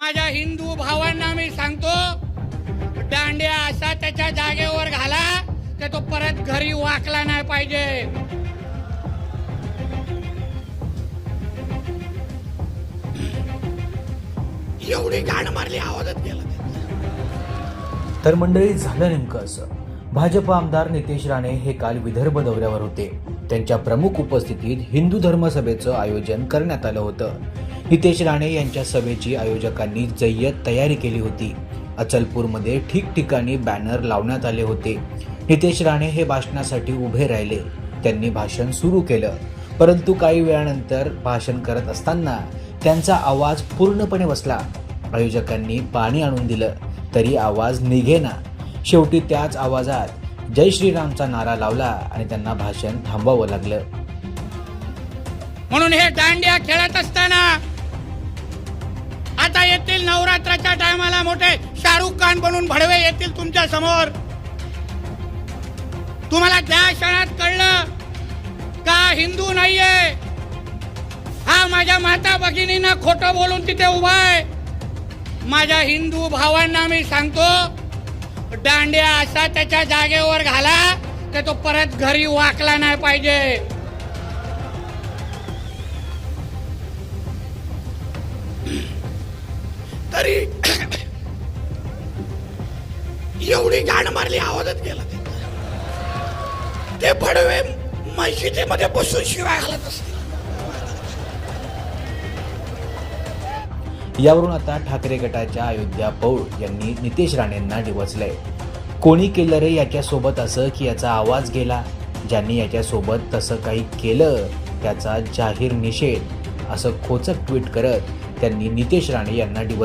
माझ्या हिंदू भावांना मी सांगतो दांड्या असा त्याच्या जागेवर घाला तर तो परत घरी वाकला नाही पाहिजे. एवढी गाण मारली आवाजात गेला. तर मंडळी झालं नेमकं असं. भाजप आमदार नितेश राणे हे काल विदर्भ दौऱ्यावर होते. त्यांच्या प्रमुख उपस्थितीत हिंदू धर्म सभेचं आयोजन करण्यात आलं होतं. हितेश राणे यांच्या सभेची आयोजकांनी जय्यत तयारी केली होती. अचलपूरमध्ये ठिकठिकाणी बॅनर लावण्यात आले होते. नितेश राणे हे भाषणासाठी उभे राहिले. त्यांनी भाषण सुरू केलं. परंतु काही वेळानंतर भाषण करत असताना त्यांचा आवाज पूर्णपणे बसला आयोजकांनी पाणी आणून दिलं तरी आवाज निघेना. शेवटी त्याच आवाजात जय श्रीरामचा नारा लावला आणि त्यांना भाषण थांबवावं लागलं. म्हणून हे दांड्या खेळत असताना आता येतील नवरात्राच्या टायमाला मोठे शाहरुख खान बनून भडवे येतील तुमच्यासमोर. तुम्हाला त्या क्षणात कळलं का हिंदू नाहीये हा माझ्या माता भगिनींना खोटं बोलून तिथे उभा आहे. माझ्या हिंदू भावांना मी सांगतो दांड्या असा त्याच्या जागेवर घाला तर तो परत घरी वाकला नाही पाहिजे. अरे एवढी गाण मारली आवाजात गेला ते. भडवे बसून शिवाय घालत असतील. यावरून आता ठाकरे गटाच्या अयोध्या पौळ यांनी नितेश राणेंना डिवचलंय. कोणी केलं रे याच्यासोबत असं की याचा आवाज गेला? ज्यांनी याच्यासोबत तसं काही केलं त्याचा जाहीर निषेध असं खोचक ट्विट करत त्यांनी नितेश राणे यांना डिवच